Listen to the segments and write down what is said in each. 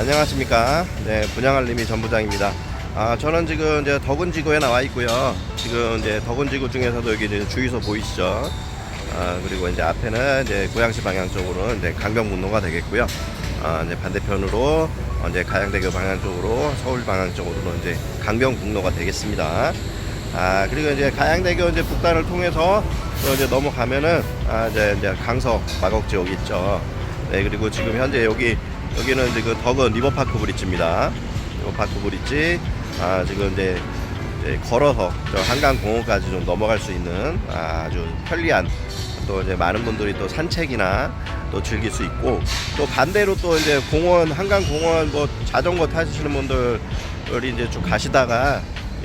안녕하십니까. 네, 분양알림이 전부장입니다. 아, 저는 지금 이제 덕은지구에 나와 있고요. 지금 이제 덕은지구 중에서도 여기 이제 주유소 보이시죠? 아, 그리고 이제 앞에는 이제 고양시 방향 쪽으로 이제 강변북로가 되겠고요. 아, 이제 반대편으로 어, 이제 가양대교 방향 쪽으로 서울 방향 쪽으로 이제 강변북로가 되겠습니다. 아, 그리고 이제 가양대교 이제 북단을 통해서 또 이제 넘어가면은 아, 이제 이제 강서 마곡 지역 있죠. 네, 그리고 지금 현재 여기 여기는 이제 그 덕은 리버파크 브릿지입니다. 리버파크 브릿지 아, 지금 이제, 이제 걸어서 저 한강 공원까지 좀 넘어갈 수 있는 아주 편리한 또 이제 많은 분들이 또 산책이나 또 즐길 수 있고 또 반대로 또 이제 공원 한강 공원 뭐 자전거 타시는 분들이 이제 쭉 가시다가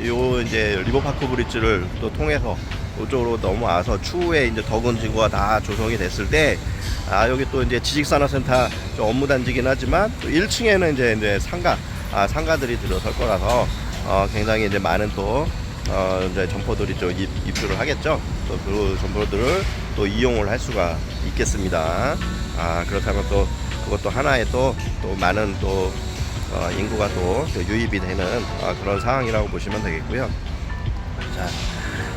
요 이제 리버파크 브릿지를 또 통해서 이쪽으로 넘어와서 추후에 이제 덕은 지구가 다 조성이 됐을 때 아 여기 또 이제 지식산업센터 좀 업무 단지긴 하지만 또 1층에는 이제 이제 상가 아 상가들이 들어설 거라서 어 굉장히 이제 많은 또 어, 이제 점포들이 좀 입, 입주를 하겠죠. 또 그 점포들을 또 이용을 할 수가 있겠습니다. 아, 그렇다면 또 그것도 하나의 또, 또 많은 또 어, 인구가 또, 또 유입이 되는 아, 그런 상황이라고 보시면 되겠고요. 자,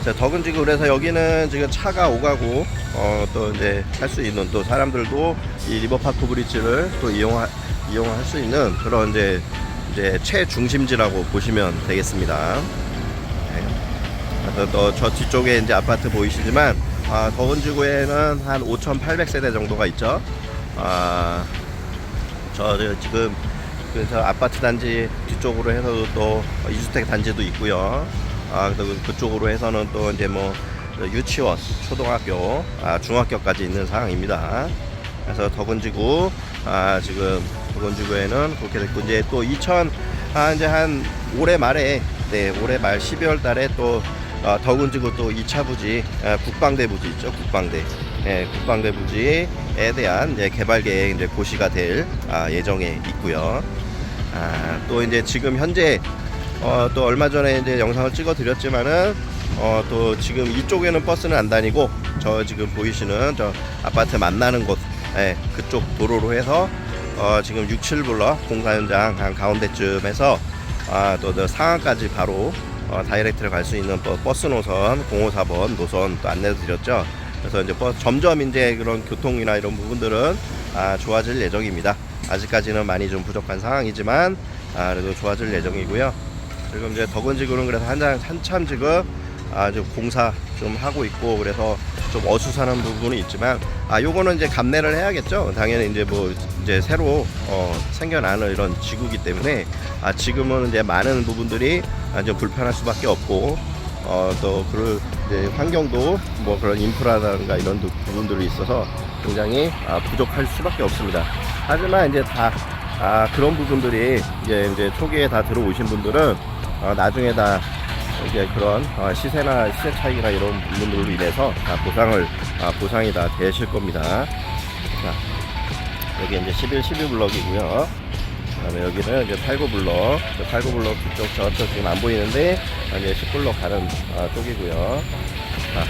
자 덕은지구 그래서 여기는 지금 차가 오가고 어, 또 이제 할 수 있는 또 사람들도 이 리버파크 브릿지를 또 이용하, 이용할 수 있는 그런 이제 이제 최중심지라고 보시면 되겠습니다. 그래서 또 저 뒤쪽에 이제 아파트 보이시지만 아, 더운지구에는 한 5,800세대 정도가 있죠. 아, 저, 저 지금 그래서 아파트 단지 뒤쪽으로 해서도 또 이주택 단지도 있고요. 아, 그 그쪽으로 해서는 또 이제 뭐 유치원, 초등학교, 아, 중학교까지 있는 상황입니다. 그래서 더군지구 아, 지금 더군지구에는 그렇게 됐고 이제 또 2000, 아, 이제 한 올해 말에 네, 올해 말 12월 달에 또 어, 덕운지구 또 2차 부지 아, 국방대 부지 있죠 국방대 예, 국방대 부지에 대한 이제 개발 계획 이제 고시가 될 아, 예정에 있고요 아, 또 이제 지금 현재 어, 또 얼마 전에 이제 영상을 찍어 드렸지만은 어, 또 지금 이쪽에는 버스는 안 다니고 저 지금 보이시는 저 아파트 만나는 곳 예, 그쪽 도로로 해서 어, 지금 6, 7블럭 공사 현장 한 가운데쯤에서 아, 또 상암까지 바로 어, 다이렉트를 갈수 있는 버- 버스 노선 054번 노선 또 안내 드렸죠. 그래서 이제 버스, 점점 이제 그런 교통이나 이런 부분들은 아, 좋아질 예정입니다. 아직까지는 많이 좀 부족한 상황이지만 아, 그래도 좋아질 예정이고요. 지금 이제 덕은지구는 그래서 한참 한참 지금 아주 공사 좀 하고 있고 그래서 좀 어수선한 부분이 있지만 아 요거는 이제 감내를 해야겠죠. 당연히 이제 뭐 이제 새로 어, 생겨나는 이런 지구기 때문에 아 지금은 이제 많은 부분들이 아, 좀 불편할 수밖에 없고 어또 그 이제 환경도 뭐 그런 인프라든가 이런 부- 부분들이 있어서 굉장히 아, 부족할 수밖에 없습니다. 하지만 이제 다 아, 그런 부분들이 이제 이제 초기에 다 들어오신 분들은 어, 나중에 다 이제 그런 어, 시세나 시세 차익이나 이런 부분들로 인해서 다 보상을 아, 보상이 다 되실 겁니다. 자, 여기 이제 11, 12 블럭이고요. 그다음에 여기는 이제 89블럭, 89블럭 뒤쪽 저쪽 지금 안 보이는데 아, 이제 10 블럭 가는 아, 쪽이고요. 자,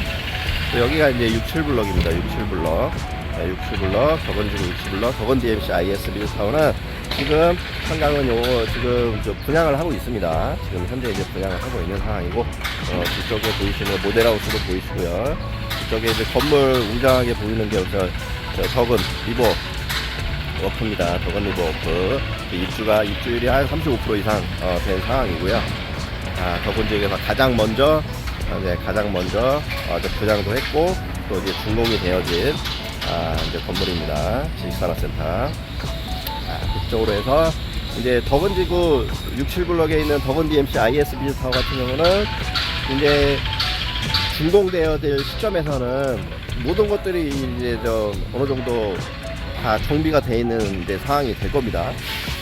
또 여기가 이제 67 블럭입니다. 67 블럭. 네, 67블럭, 저건지구 67블럭, 저건 DMC IS 리드타운은 지금 한강은 요 지금 저 분양을 하고 있습니다. 지금 현재 이제 분양을 하고 있는 상황이고 어, 뒤쪽에 보이시는 모델하우스도 보이시고요. 뒤쪽에 이제 건물 웅장하게 보이는 게 저, 저 적은 리버 워크입니다. 적은 리버 워크 입주가 입주율이 한 35% 이상 어, 된 상황이고요. 아, 적은 지역에서 가장 먼저 어, 네, 가장 먼저 어, 이제 분양도 했고 또 이제 준공이 되어진 아, 이제 건물입니다. 지식산업센터. 아, 그쪽으로 해서 이제 덕은지구 67블럭에 있는 덕은 DMC IS 비즈타워 같은 경우는 이제 준공되어 될 시점에서는 모든 것들이 이제 저 어느 정도 다 정비가 돼 있는 이제 상황이 될 겁니다.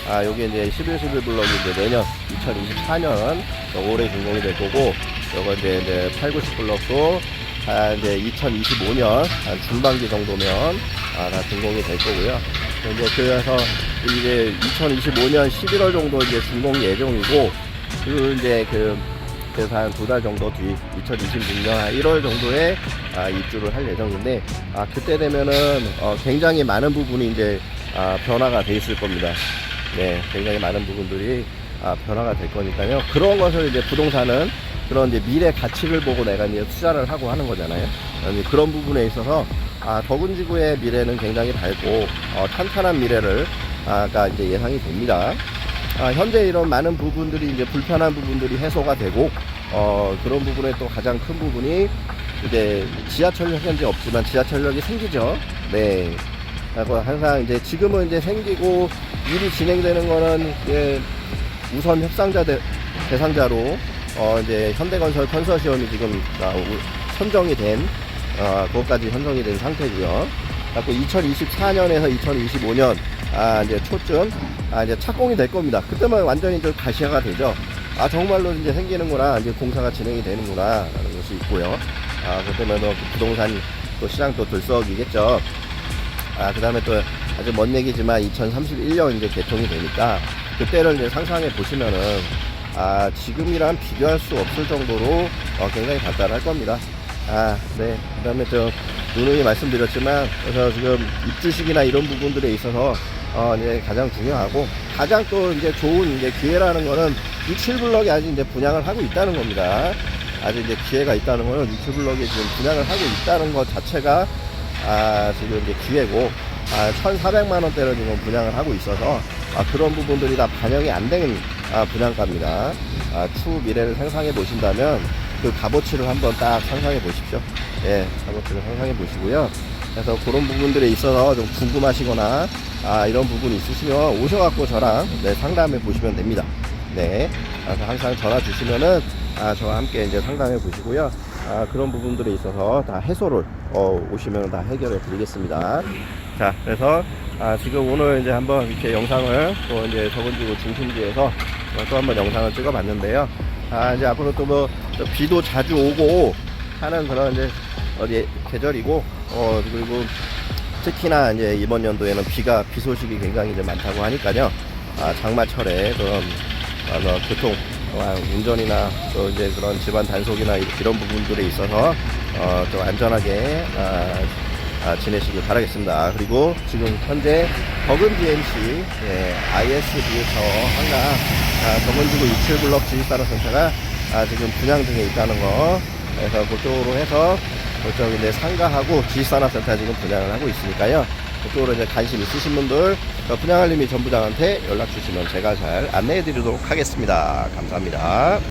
아, 여기 이제 11, 11 블럭이 이제 내년 2024년 올해 준공이 될 거고, 요거 이제, 이제 8, 90 블럭도 한 이제 2025년 한 중반기 정도면 아, 다 준공이 될 거고요. 이제 그래서 이제 2025년 11월 정도 이제 준공 예정이고, 그리고 이제 그 그래서 한 두 달 정도 뒤 2026년 한 1월 정도에 아, 입주를 할 예정인데 아, 그때 되면은 어, 굉장히 많은 부분이 이제 아, 변화가 돼 있을 겁니다. 네, 굉장히 많은 부분들이 아, 변화가 될 거니까요. 그런 것을 이제 부동산은 그런 이제 미래 가치를 보고 내가 이제 투자를 하고 하는 거잖아요. 그런 부분에 있어서 아, 덕은지구의 미래는 굉장히 밝고 어, 탄탄한 미래를 아까 이제 예상이 됩니다. 아, 현재 이런 많은 부분들이 이제 불편한 부분들이 해소가 되고 어, 그런 부분에 또 가장 큰 부분이 이제 지하철역 현재 없지만 지하철역이 생기죠. 네. 그리고 항상 이제 지금은 이제 생기고 일이 진행되는 거는 이제 우선 협상자 대, 대상자로 어 이제 현대건설 컨소시엄이 지금 아, 우- 선정이 된 어, 그것까지 선정이 된 상태고요. 그래고 2024년에서 2025년 아 이제 초쯤 아 이제 착공이 될 겁니다. 그때만 완전히 좀 가시화가 되죠. 아 정말로 이제 생기는구나 이제 공사가 진행이 되는구나 라는 것이 있고요. 아 그때면 또 부동산 또 시장 또 들썩이겠죠. 아, 그 다음에 또 아주 먼 얘기지만 2031년 이제 개통이 되니까 그때를 이제 상상해 보시면은 아, 지금이랑 비교할 수 없을 정도로 어, 굉장히 발달할 겁니다. 아, 네. 그 다음에 저 누누이 말씀드렸지만 그래서 지금 입주식이나 이런 부분들에 있어서 어, 이제 가장 중요하고 가장 또 이제 좋은 이제 기회라는 거는 유칠블럭이 아직 이제 분양을 하고 있다는 겁니다. 아직 이제 기회가 있다는 거는 유칠블럭이 지금 분양을 하고 있다는 것 자체가 아, 지금 이제 기회고, 아, 1,400만 원대를 지금 분양을 하고 있어서, 아, 그런 부분들이 다 반영이 안 되는 아, 분양가입니다. 아, 추후 미래를 상상해 보신다면, 그 값어치를 한번 딱 상상해 보십시오. 예, 값어치를 상상해 보시고요. 그래서 그런 부분들에 있어서 좀 궁금하시거나, 아, 이런 부분이 있으시면 오셔갖고 저랑 네, 상담해 보시면 됩니다. 네. 그래서 항상 전화 주시면은, 아, 저와 함께 이제 상담해 보시고요. 아, 그런 부분들에 있어서 다 해소를 어, 오시면 다 해결해 드리겠습니다. 자, 그래서 아, 지금 오늘 이제 한번 이렇게 영상을 또 이제 저번주 중심지에서 또 한번 영상을 찍어 봤는데요. 아, 이제 앞으로 또뭐 비도 자주 오고 하는 그런 이제 어디 계절이고 어, 그리고 특히나 이제 이번 연도에는 비가 비 소식이 굉장히 이제 많다고 하니까요. 아, 장마철에 그런 아, 뭐 교통 아, 운전이나 또 이제 그런 집안 단속이나 이- 이런 부분들에 있어서 어, 좀 안전하게 아, 아, 지내시길 바라겠습니다. 그리고 지금 현재 버금 GMC 예, ISB에서 한강 아, 버금지구 27블럭 지식산업센터가 아, 지금 분양 중에 있다는 거 그래서 그쪽으로 해서 그쪽 이제 상가하고 지식산업센터 지금 분양을 하고 있으니까요. 그쪽으로 이제 관심 있으신 분들 어, 분양알림이 전부장한테 연락 주시면 제가 잘 안내해 드리도록 하겠습니다. 감사합니다.